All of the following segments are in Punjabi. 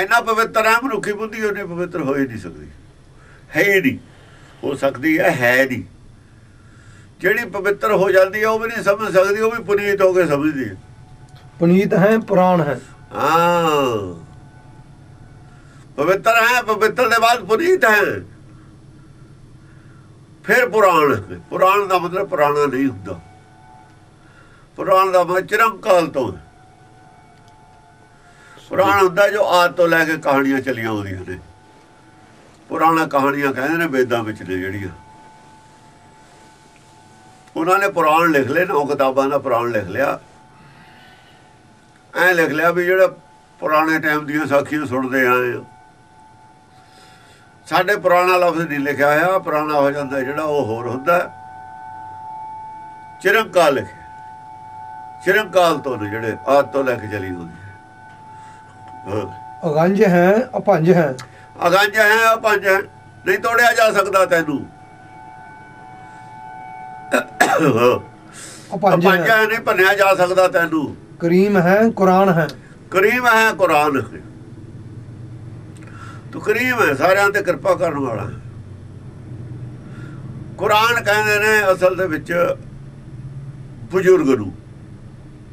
ਇੰਨਾ ਪਵਿੱਤਰ ਹੈ ਮਨੁੱਖੀ ਬੁੱਧੀ ਉਹਨੇ ਪਵਿੱਤਰ ਹੋ ਹੀ ਨਹੀਂ ਸਕਦੀ। ਹੈ ਹੀ ਨਹੀਂ। ਹੋ ਸਕਦੀ ਹੈ ਹੈ ਨਹੀਂ। ਜਿਹੜੀ ਪਵਿੱਤਰ ਹੋ ਜਾਂਦੀ ਹੈ ਉਹ ਵੀ ਨਹੀਂ ਸਮਝ ਸਕਦੀ ਉਹ ਵੀ ਪੁਨੀਤ ਹੋ ਕੇ ਸਮਝਦੀ ਹੈ। ਪੁਨੀਤ ਹੈ ਪੁਰਾਣ ਹੈ। ਹਾਂ। ਪਵਿੱਤਰ ਹੈ ਪਵਿੱਤਰ ਦੇ ਬਾਅਦ ਪੁਨੀਤ ਹੈ। ਫਿਰ ਪੁਰਾਣ ਪੁਰਾਣ ਦਾ ਮਤਲਬ ਪੁਰਾਣਾ ਨਹੀਂ ਹੁੰਦਾ। ਪੁਰਾਣ ਦਾ ਮਤਲਬ ਚਿਰੰਕਾਲ ਤੋਂ ਹੈ। ਪੁਰਾਣ ਹੁੰਦਾ ਜੋ ਆਦ ਤੋਂ ਲੈ ਕੇ ਕਹਾਣੀਆਂ ਚੱਲੀਆਂ ਆਉਂਦੀਆਂ ਨੇ। ਪੁਰਾਣਾ ਕਹਾਣੀਆਂ ਕਹਿੰਦੇ ਨੇ ਵੇਦਾਂ ਵਿੱਚ ਨੇ ਜਿਹੜੀਆਂ। ਉਹਨਾਂ ਨੇ ਪੁਰਾਣ ਲਿਖ ਲਏ ਨਾ, ਉਹ ਕਿਤਾਬਾਂ ਦਾ ਪੁਰਾਣ ਲਿਖ ਲਿਆ। ਐ ਲਿਖ ਲਿਆ ਵੀ ਜਿਹੜਾ ਪੁਰਾਣੇ ਟਾਈਮ ਦੀਆਂ ਸਾਖੀਆਂ ਸੁਣਦੇ ਆਏ ਆ। ਸਾਡੇ ਪੁਰਾਣਾ ਲਫ਼ਜ਼ ਨਹੀਂ ਲਿਖਿਆ ਹੋਇਆ, ਪੁਰਾਣਾ ਹੋ ਜਾਂਦਾ ਜਿਹੜਾ ਉਹ ਹੋਰ ਹੁੰਦਾ। ਚਿਰੰਕਾਲ ਲਿਖਿਆ ਚਿਰੰਕਾਲ ਤੋਂ ਨੇ ਜਿਹੜੇ ਆਦ ਤੋਂ ਲੈ ਕੇ ਚਲੀ ਹੁੰਦੀ ਹੈ। ਹਾਂ ਅਗੰਜ ਹੈ ਅਪੰਜ ਹੈ। ਅਗੰਜ ਹੈ ਪੰਜ ਹੈ। ਨਹੀਂ ਤੋੜਿਆ ਜਾ ਸਕਦਾ ਤੈਨੂੰ। ਹਾਂ। ਅਪੰਜ ਪੰਜ ਹੈ ਨਹੀਂ ਭੰਨਿਆ ਜਾ ਸਕਦਾ ਤੈਨੂੰ। ਕਰੀਮ ਹੈ ਕੁਰਾਨ ਹੈ। ਕਰੀਮ ਹੈ ਕੁਰਾਨ। ਤੂੰ ਕਰੀਮ ਹੈ ਸਾਰਿਆਂ ਤੇ ਕਿਰਪਾ ਕਰਨ ਵਾਲਾ। ਕੁਰਾਨ ਕਹਿੰਦੇ ਨੇ ਅਸਲ ਦੇ ਵਿੱਚ ਬਜ਼ੁਰਗ ਨੂੰ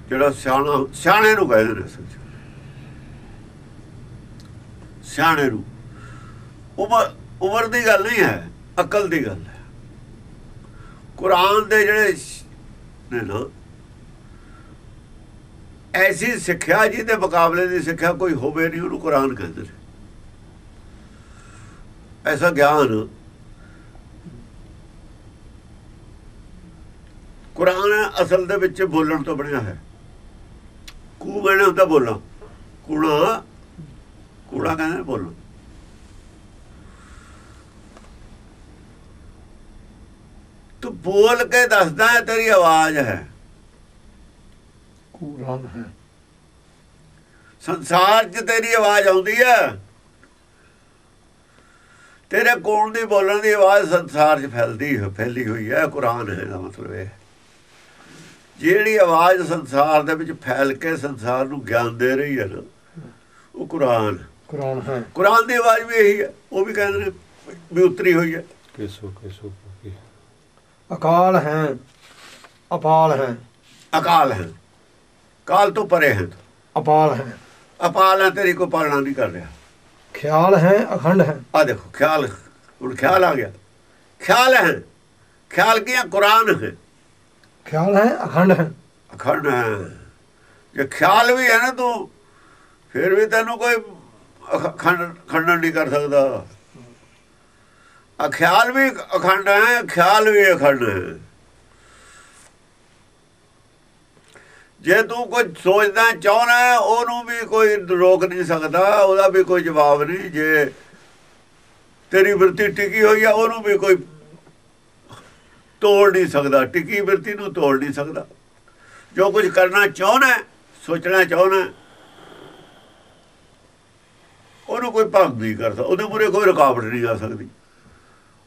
ਜਿਹੜਾ ਸਿਆਣਾ ਸਿਆਣੇ ਨੂੰ ਕਹਿੰਦੇ ਨੇ ਅਸਲ 'ਚ। ਸਿਆਣੇ ਨੂੰ। ਉਮਰ ਉਮਰ ਦੀ ਗੱਲ ਨਹੀਂ ਹੈ, ਅਕਲ ਦੀ ਗੱਲ ਹੈ। ਕੁਰਾਨ ਦੇ ਜਿਹੜੇ ਨੇ ਨਾ, ਐਸੀ ਸਿੱਖਿਆ ਜਿਹਦੇ ਮੁਕਾਬਲੇ ਦੀ ਸਿੱਖਿਆ ਕੋਈ ਹੋਵੇ ਨਹੀਂ, ਉਹਨੂੰ ਕੁਰਾਨ ਕਹਿੰਦੇ ਨੇ। ਐਸਾ ਗਿਆਨ ਕੁਰਾਨ ਅਸਲ ਦੇ ਵਿੱਚ ਬੋਲਣ ਤੋਂ ਬਣਿਆ ਹੈ। ਕੂ ਮੈਨੇ ਹੁੰਦਾ ਬੋਲਣਾ। ਕੂਣਾ ਕੂੜਾ ਕਹਿੰਦੇ ਨੇ ਬੋਲਣਾ ਤੂੰ ਬੋਲ ਕੇ ਦੱਸਦਾ ਹੈ ਤੇਰੀ ਆਵਾਜ਼ ਹੈ। ਕੁਰਾਨ ਹੈ। ਸੰਸਾਰ 'ਚ ਤੇਰੀ ਆਵਾਜ਼ ਆਉਂਦੀ ਹੈ। ਤੇਰੇ ਕੋਲ ਦੀ ਬੋਲਣ ਦੀ ਆਵਾਜ਼ ਸੰਸਾਰ 'ਚ ਫੈਲਦੀ ਹੈ ਫੈਲੀ ਹੋਈ ਹੈ। ਕੁਰਾਨ ਹੈ ਦਾ ਮਤਲਬ ਇਹ। ਜਿਹੜੀ ਆਵਾਜ਼ ਸੰਸਾਰ ਦੇ ਵਿੱਚ ਫੈਲ ਕੇ ਸੰਸਾਰ ਨੂੰ ਗਿਆਨ ਦੇ ਰਹੀ ਹੈ ਨਾ ਉਹ ਕੁਰਾਨ ਕੁਰਾਨ ਹੈ। ਕੁਰਾਨ ਦੀ ਆਵਾਜ਼ ਵੀ ਇਹੀ ਹੈ ਉਹ ਵੀ ਕਹਿੰਦੇ ਨੇ ਵੀ ਉਤਰੀ ਹੋਈ ਹੈ। ਕਿਸੋ ਕਿਸੋ ਕੀ ਅਕਾਲ ਹੈ ਅਪਾਲ ਹੈ। ਅਕਾਲ ਹੈ। ਕਾਲ ਤੋਂ ਪਰੇ ਹੈ। ਅਪਾਲ ਹੈ। ਅਪਾਲ ਹੈ ਤੇਰੀ ਕੋਈ ਪਾਲਣਾ ਨਹੀਂ ਕਰ ਰਿਹਾ। ਖਿਆਲ ਹੈ ਅਖੰਡ ਹੈ। ਆ ਦੇਖੋ ਖਿਆਲ ਹੁਣ ਖਿਆਲ ਆ ਗਿਆ। ਖਿਆਲ ਹੈ ਖਿਆਲ ਕੀ ਹੈ? ਕੁਰਾਨ ਹੈ। ਖਿਆਲ ਹੈ ਅਖੰਡ ਹੈ। ਅਖੰਡ ਹੈ। ਜੇ ਖਿਆਲ ਵੀ ਹੈ ਨਾ ਤੂੰ ਫਿਰ ਵੀ ਤੈਨੂੰ ਕੋਈ ਅਖ- ਖੰਡ, ਖੰਡਨ ਨਹੀਂ ਕਰ ਸਕਦਾ। ਆ ਖਿਆਲ ਵੀ ਅਖੰਡ ਹੈ, ਖਿਆਲ ਵੀ ਅਖੰਡ ਹੈ। ਜੇ ਤੂੰ ਕੁਝ ਸੋਚਦਾ ਚਾਹਣਾ ਉਹਨੂੰ ਵੀ ਕੋਈ ਰੋਕ ਨਹੀਂ ਸਕਦਾ, ਉਹਦਾ ਵੀ ਕੋਈ ਜਵਾਬ ਨਹੀਂ। ਜੇ ਤੇਰੀ ਵਰਤੀ ਟਿਕੀ ਹੋਈ ਆ, ਉਹਨੂੰ ਵੀ ਕੋਈ ਤੋੜ ਨਹੀਂ ਸਕਦਾ। ਟਿਕੀ ਵਰਤੀ ਨੂੰ ਤੋੜ ਨਹੀਂ ਸਕਦਾ। ਜੋ ਕੁਝ ਕਰਨਾ ਚਾਹਣਾ ਸੋਚਣਾ ਚਾਹਣਾ ਉਹਨੂੰ ਕੋਈ ਭੰਗ ਨਹੀਂ ਕਰਦਾ ਉਹਦੇ ਮੂਰੇ ਕੋਈ ਰੁਕਾਵਟ ਨਹੀਂ ਆ ਸਕਦੀ।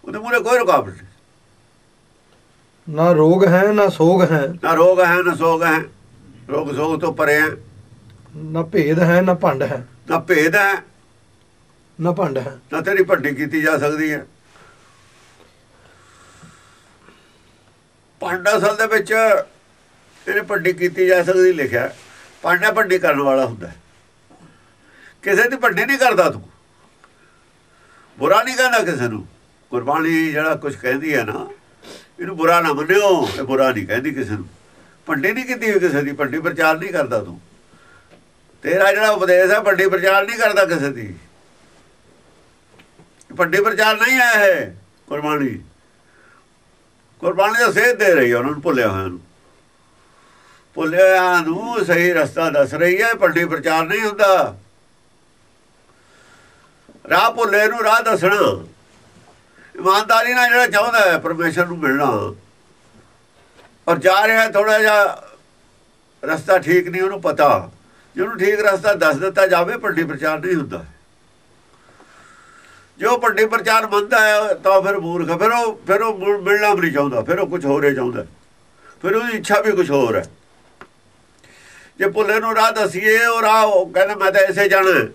ਉਹਦੇ ਮੂਰੇ ਕੋਈ ਰੁਕਾਵਟ ਨਹੀਂ। ਨਾ ਰੋਗ ਹੈ ਨਾ ਸੋਗ ਹੈ। ਨਾ ਰੋਗ ਹੈ ਨਾ ਸੋਗ ਹੈ। ਰੋਗ ਸੋਗ ਤੋਂ ਪਰੇ ਹੈ। ਨਾ ਭੇਦ ਹੈ ਨਾ ਭੰਡ ਹੈ। ਨਾ ਭੇਦ ਹੈ। ਨਾ ਭੰਡ ਹੈ। ਨਾ ਤੇਰੀ ਭੱਟੀ ਕੀਤੀ ਜਾ ਸਕਦੀ ਹੈ। ਪੰਡਾ ਅਸਲ ਦੇ ਵਿੱਚ ਇਹਨੇ ਭੱਟੀ ਕੀਤੀ ਜਾ ਸਕਦੀ ਲਿਖਿਆ। ਪਾਂਡਾ ਭੱਟੀ ਕਰਨ ਵਾਲਾ ਹੁੰਦਾ ਹੈ। ਕਿਸੇ ਦੀ ਭੱਟੀ ਨਹੀਂ ਕਰਦਾ ਤੂੰ। ਬੁਰਾ ਨਹੀਂ ਕਹਿੰਦਾ ਕਿਸੇ ਨੂੰ। ਗੁਰਬਾਣੀ ਜਿਹੜਾ ਕੁਝ ਕਹਿੰਦੀ ਹੈ ਨਾ, ਇਹਨੂੰ ਬੁਰਾ ਨਾ ਮੰਨਿਓ ਇਹ ਬੁਰਾ ਨਹੀਂ ਕਹਿੰਦੀ ਕਿਸੇ ਨੂੰ। ਭੰਡੀ ਨਹੀਂ ਕੀਤੀ ਕਿਸੇ ਦੀ, ਭੰਡੀ ਪ੍ਰਚਾਰ ਨਹੀਂ ਕਰਦਾ ਤੂੰ। ਤੇਰਾ ਜਿਹੜਾ ਉਪਦੇਸ਼ ਹੈ, ਭੰਡੀ ਪ੍ਰਚਾਰ ਨਹੀਂ ਕਰਦਾ ਕਿਸੇ ਦੀ। ਭੰਡੀ ਪ੍ਰਚਾਰ ਨਹੀਂ ਆਇਆ ਹੈ ਗੁਰਬਾਣੀ। ਗੁਰਬਾਣੀ ਦਾ ਸੇਧ ਦੇ ਰਹੀ ਹੈ, ਉਹਨਾਂ ਨੂੰ ਭੁੱਲਿਆ ਹੋਇਆ ਨੂੰ। ਭੁੱਲਿਆ ਨੂੰ ਸਹੀ ਰਸਤਾ ਦੱਸ ਰਹੀ ਹੈ, ਭੰਡੀ ਪ੍ਰਚਾਰ ਨਹੀਂ ਹੁੰਦਾ। ਰਾਹ ਭੁੱਲੇ ਨੂੰ ਰਾਹ ਦੱਸਣਾ। ਇਮਾਨਦਾਰੀ ਨਾਲ ਜਿਹੜਾ ਚਾਹੁੰਦਾ ਹੈ, ਪਰਮੇਸ਼ਰ ਨੂੰ ਮਿਲਣਾ। ਔਰ ਜਾ ਰਿਹਾ ਥੋੜਾ ਜਿਹਾ ਰਸਤਾ ਠੀਕ ਨਹੀਂ, ਉਹਨੂੰ ਪਤਾ। ਜਿਹਨੂੰ ਠੀਕ ਰਸਤਾ ਦੱਸ ਦਿੱਤਾ ਜਾਵੇ ਵੱਡੀ ਪ੍ਰਚਾਰ ਨਹੀਂ ਹੁੰਦਾ। ਜੋ ਵੱਡੇ ਪ੍ਰਚਾਰ ਮੰਨਦਾ ਹੈ, ਤਾਂ ਫਿਰ ਮੂਰਖ ਫਿਰ ਉਹ ਫਿਰ ਉਹ ਮੁੜ ਮਿਲਣਾ ਵੀ ਨਹੀਂ ਚਾਹੁੰਦਾ। ਫਿਰ ਉਹ ਕੁਝ ਹੋਰ ਹੀ ਚਾਹੁੰਦਾ ਫਿਰ ਉਹਦੀ ਇੱਛਾ ਵੀ ਕੁਝ ਹੋਰ ਹੈ। ਜੇ ਭੁੱਲੇ ਨੂੰ ਰਾਹ ਦਸੀਏ, ਉਹ ਰਾਹ ਉਹ ਕਹਿੰਦਾ, ਮੈਂ ਤਾਂ ਐਸੇ ਜਾਣਾ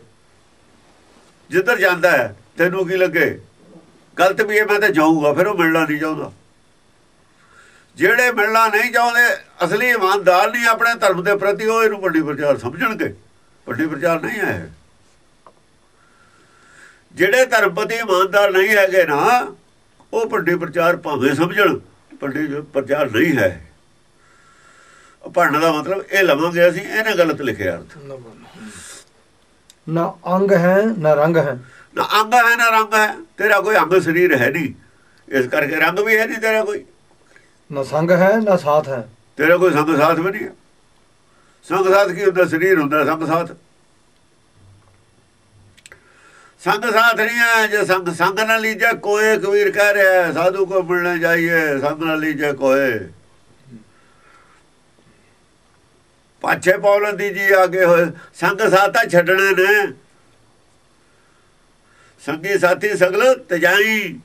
ਜਿੱਧਰ ਜਾਂਦਾ ਹੈ, ਤੈਨੂੰ ਕੀ ਲੱਗੇ? ਗਲਤ ਵੀ ਹੈ ਮੈਂ ਤਾਂ ਜਾਊਂਗਾ, ਫਿਰ ਉਹ ਮਿਲਣਾ ਨਹੀਂ ਚਾਹੁੰਦਾ। ਜਿਹੜੇ ਮਿਲਣਾ ਨਹੀਂ ਚਾਹੁੰਦੇ, ਅਸਲੀ ਇਮਾਨਦਾਰ ਨਹੀਂ ਆਪਣੇ ਧਰਮ ਦੇ ਪ੍ਰਤੀ, ਉਹ ਇਹਨੂੰ ਵੱਡੀ ਪ੍ਰਚਾਰ ਸਮਝਣਗੇ। ਵੱਡੀ ਪ੍ਰਚਾਰ ਨਹੀਂ ਹੈ ਜਿਹੜੇ ਧਰਮ ਪ੍ਰਤੀ ਇਮਾਨਦਾਰ ਨਹੀਂ ਹੈਗੇ ਨਾ, ਉਹ ਵੱਡੀ ਪ੍ਰਚਾਰ ਭਾਵੇਂ ਸਮਝਣ, ਵੱਡੀ ਪ੍ਰਚਾਰ ਨਹੀਂ ਹੈ। ਭੰਡ ਦਾ ਮਤਲਬ ਇਹ ਲਵਾਂਗੇ ਅਸੀਂ, ਇਹਨੇ ਗਲਤ ਲਿਖਿਆ ਅਰਥ। ਨਾ ਅੰਗ ਹੈ ਨਾ ਰੰਗ ਹੈ। ਨਾ ਅੰਗ ਹੈ ਨਾ ਰੰਗ ਹੈ। ਤੇਰਾ ਕੋਈ ਅੰਗ ਸਰੀਰ ਹੈ ਨਹੀਂ। ਇਸ ਕਰਕੇ ਰੰਗ ਵੀ ਹੈ ਨਹੀਂ ਤੇਰਾ ਕੋਈ। ਨਾ ਸੰਗ ਹੈ ਨਾ ਸਾਥ ਹੈ। ਤੇਰਾ ਕੋਈ ਸੰਗ ਸਾਥ ਵੀ ਨਹੀਂ ਸੰਗ ਸਾਥ ਕੀ ਹੁੰਦਾ? ਸਰੀਰ ਹੁੰਦਾ ਸੰਗ ਸਾਥ। ਸੰਗ ਸਾਥ ਨਹੀਂ ਹੈ ਜੇ ਸੰਗ ਸੰਗ ਨਾਲ ਲੀਜੇ ਕੋਏ ਕਬੀਰ ਕਹਿ ਰਿਹਾ ਸਾਧੂ ਕੋ ਮਿਲਣੇ ਜਾਈਏ ਸੰਗ ਨਾਲ ਲੀਜੇ ਕੋਏ। ਪਾਛੇ ਪੌਲਨ ਦੀ ਜੀ ਆਗੇ ਹੋਏ। ਸੰਗ ਸਾਥਾ ਛੱਡਣੇ ਨੇ। ਸੰਗੀ ਸਾਥੀ ਸਗਲ ਤਜਾਈ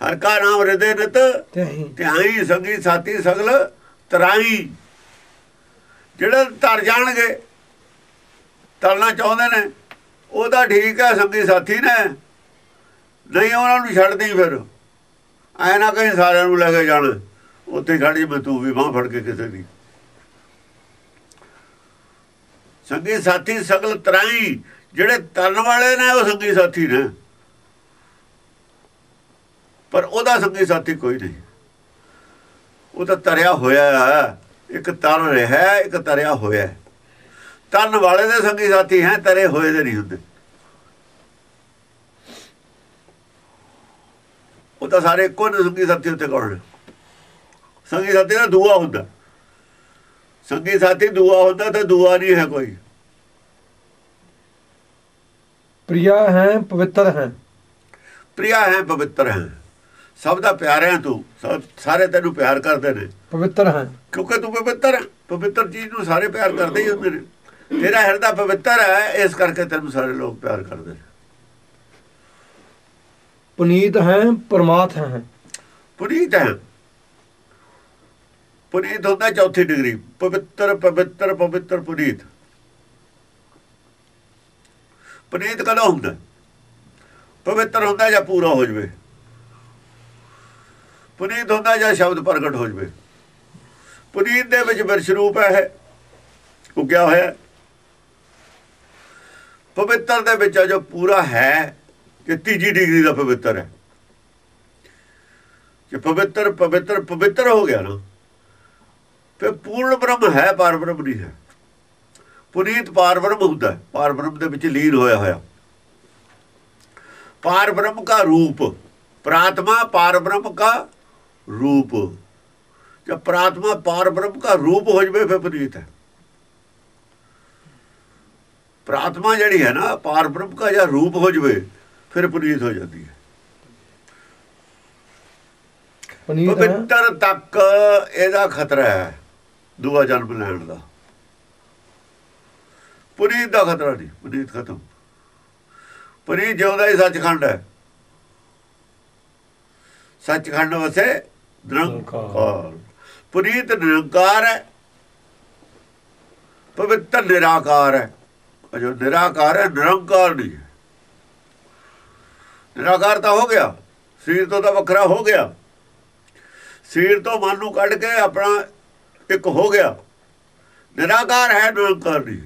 ਹਰ ਕਾ ਨਾਮ ਹਿਰਦੇ ਨਿਤ। ਤੇ ਧਿਆਈ ਸੰਗੀ ਸਾਥੀ ਸਗਲ ਤਰਾਈ। ਜਿਹੜੇ ਤਰ ਜਾਣਗੇ ਤਰਨਾ ਚਾਹੁੰਦੇ ਨੇ ਉਹਦਾ ਠੀਕ ਹੈ ਸੰਗੀ ਸਾਥੀ ਨੇ। ਨਹੀਂ ਉਹਨਾਂ ਨੂੰ ਛੱਡਦੀ ਫਿਰ। ਐ ਨਾ ਕਹੀਂ ਸਾਰਿਆਂ ਨੂੰ ਲੈ ਕੇ ਜਾਣ। ਉੱਥੇ ਖੜੀ ਮੈਂ ਤੂੰ ਵੀ ਬਾਹ ਫੜ ਕੇ ਕਿਸੇ ਦੀ। ਸੰਗੀ ਸਾਥੀ ਸਗਲ ਤਰਾਈ ਜਿਹੜੇ ਤਰਨ ਵਾਲੇ ਨੇ ਉਹ ਸੰਗੀ ਸਾਥੀ ਨੇ। ਪਰ ਉਹਦਾ ਸੰਗੀ ਸਾਥੀ ਕੋਈ ਨਹੀਂ। ਉਹ ਤਾਂ ਤਰਿਆ ਹੋਇਆ ਇੱਕ ਤਰ ਰਿਹਾ ਹੈ, ਇੱਕ ਤਰਿਆ ਹੋਇਆ ਤਰਨ ਵਾਲੇ ਦੇ ਸੰਗੀ ਸਾਥੀ ਹੈ ਤਰੇ ਹੋਏ ਦੇ ਨਹੀਂ ਹੁੰਦੇ। ਉਹ ਤਾਂ ਸਾਰੇ ਇੱਕੋ ਨੇ ਸੰਗੀ ਸਾਥੀ ਉੱਤੇ ਕੌਣ ਸੰਗੀ ਸਾਥੀ ਦਾ ਦੂਆ ਹੁੰਦਾ। ਸੰਗੀ ਸਾਥੀ ਦੂਆ ਹੁੰਦਾ ਤਾਂ ਦੂਆ ਨਹੀਂ ਹੈ ਕੋਈ। ਪ੍ਰਿਆ ਹੈ ਪਵਿੱਤਰ ਹੈ। ਪ੍ਰਿਆ ਹੈ ਪਵਿੱਤਰ ਹੈ। ਸਭ ਦਾ ਪਿਆਰ ਹੈ ਤੂੰ। ਸਾਰੇ ਤੈਨੂੰ ਪਿਆਰ ਕਰਦੇ ਨੇ। ਪਵਿੱਤਰ ਹੈ। ਕਿਉਂਕਿ ਤੂੰ ਪਵਿੱਤਰ ਹੈ। ਪਵਿੱਤਰ ਚੀਜ਼ ਨੂੰ ਸਾਰੇ ਪਿਆਰ ਕਰਦੇ ਹੀ ਹੁੰਦੇ ਨੇ। ਤੇਰਾ ਹਿਰਦਾ ਪਵਿੱਤਰ ਹੈ ਇਸ ਕਰਕੇ ਤੈਨੂੰ ਸਾਰੇ ਲੋਕ ਪਿਆਰ ਕਰਦੇ ਨੇ। ਪੁਨੀਤ ਹੈ ਪਰਮਾਤ ਹੈ। ਪੁਨੀਤ ਹੈ। ਪੁਨੀਤ ਹੁੰਦਾ ਚੌਥੀ ਡਿਗਰੀ। ਪਵਿੱਤਰ ਪਵਿੱਤਰ ਪਵਿੱਤਰ ਪੁਨੀਤ। ਪੁਨੀਤ ਕਦੋਂ ਹੁੰਦਾ? ਪਵਿੱਤਰ ਹੁੰਦਾ ਜਾਂ ਪੂਰਾ ਹੋ ਜਵੇ? ਪੁਨੀਤ ਹੁੰਦਾ ਜਾਂ ਸ਼ਬਦ ਪ੍ਰਗਟ ਹੋ ਜਵੇ? ਪੁਨੀਤ ਦੇ ਵਿੱਚ ਬਿਰਸ਼ ਰੂਪ ਹੈ ਉਹ ਕਿਆ ਹੋਇਆ ਪਵਿੱਤਰ ਦੇ ਵਿੱਚ ਜੋ ਪੂਰਾ ਹੈ ਕਿ ਤੀਜੀ ਡਿਗਰੀ ਦਾ ਪਵਿੱਤਰ ਹੈ। ਕਿ ਪਵਿੱਤਰ ਪਵਿੱਤਰ ਪਵਿੱਤਰ ਹੋ ਗਿਆ ਨਾ ਫਿਰ ਪੂਰਨ ਬ੍ਰਹਮ ਹੈ ਪਰਬ੍ਰਹਮ ਨਹੀਂ ਹੈ। ਪੁਨੀਤ ਪਰਬ੍ਰਹਮ ਹੁੰਦਾ ਹੈ। ਪਰਬ੍ਰਹਮ ਦੇ ਵਿੱਚ ਲੀਨ ਹੋਇਆ ਹੋਇਆ। ਪਰਬ੍ਰਹਮ ਦਾ ਰੂਪ ਪ੍ਰਾਤਮਾ ਪਰਬ੍ਰਹਮ ਦਾ ਰੂਪ। ਜਦ ਪ੍ਰਾਤਮਾ ਪਰਬ੍ਰਹਮ ਦਾ ਰੂਪ ਹੋ ਜਵੇ ਫਿਰ ਪੁਨੀਤ ਹੈ। ਪ੍ਰਾਤਮਾ ਜਿਹੜੀ ਹੈ ਨਾ ਪਰਬ੍ਰਹਮ ਦਾ ਜਾਂ ਰੂਪ ਹੋ ਜਵੇ ਫਿਰ ਪੁਨੀਤ ਹੋ ਜਾਂਦੀ ਹੈ। ਪਵਿੱਤਰ ਤੱਕ ਇਹਦਾ ਖਤਰਾ ਹੈ। ਦੂਆ ਜਨਮ ਲੈਣ ਦਾ। ਪੁਨੀਤ ਦਾ ਖਤਰਾ ਨਹੀਂ, ਪੁਨੀਤ ਖਤਮ। ਪੁਨੀਤ ਜਿਉਂਦਾ ਹੀ ਸੱਚਖੰਡ ਹੈ। ਸੱਚਖੰਡ ਵਸੇ ਨਿਰੰਕਾਰ। ਪੁਨੀਤ ਨਿਰੰਕਾਰ ਹੈ, ਪਵਿੱਤਰ ਨਿਰਾਕਾਰ ਹੈ। ਉਹ ਜੋ ਨਿਰਾਕਾਰ ਹੈ, ਨਿਰੰਕਾਰ ਨਹੀਂ ਨਿਰਾਕਾਰ ਤਾਂ ਹੋ ਗਿਆ, ਸਰੀਰ ਤੋਂ ਤਾਂ ਵੱਖਰਾ ਹੋ ਗਿਆ। ਸਰੀਰ ਤੋਂ ਮਨ ਨੂੰ ਕੱਢ ਕੇ ਆਪਣਾ ਇੱਕ ਹੋ ਗਿਆ। ਨਿਰਾਕਾਰ ਹੈ, ਨਿਰੰਕਾਰ ਨਹੀਂ।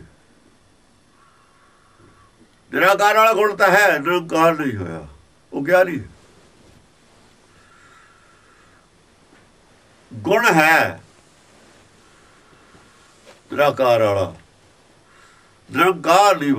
ਨਿਰਾਕਾਰ ਵਾਲਾ ਗੁਣ ਤਾਂ ਹੈ, ਨਿਰੰਕਾਰ ਨਹੀਂ ਹੋਇਆ। ਉਹ ਗਿਆ ਨਹੀਂ। ਗੁਣ ਹੈ। ਨਿਰਾਕਾਰ ਵਾਲਾ। ਨਿਰੰਕਾਰ ਨਹੀਂ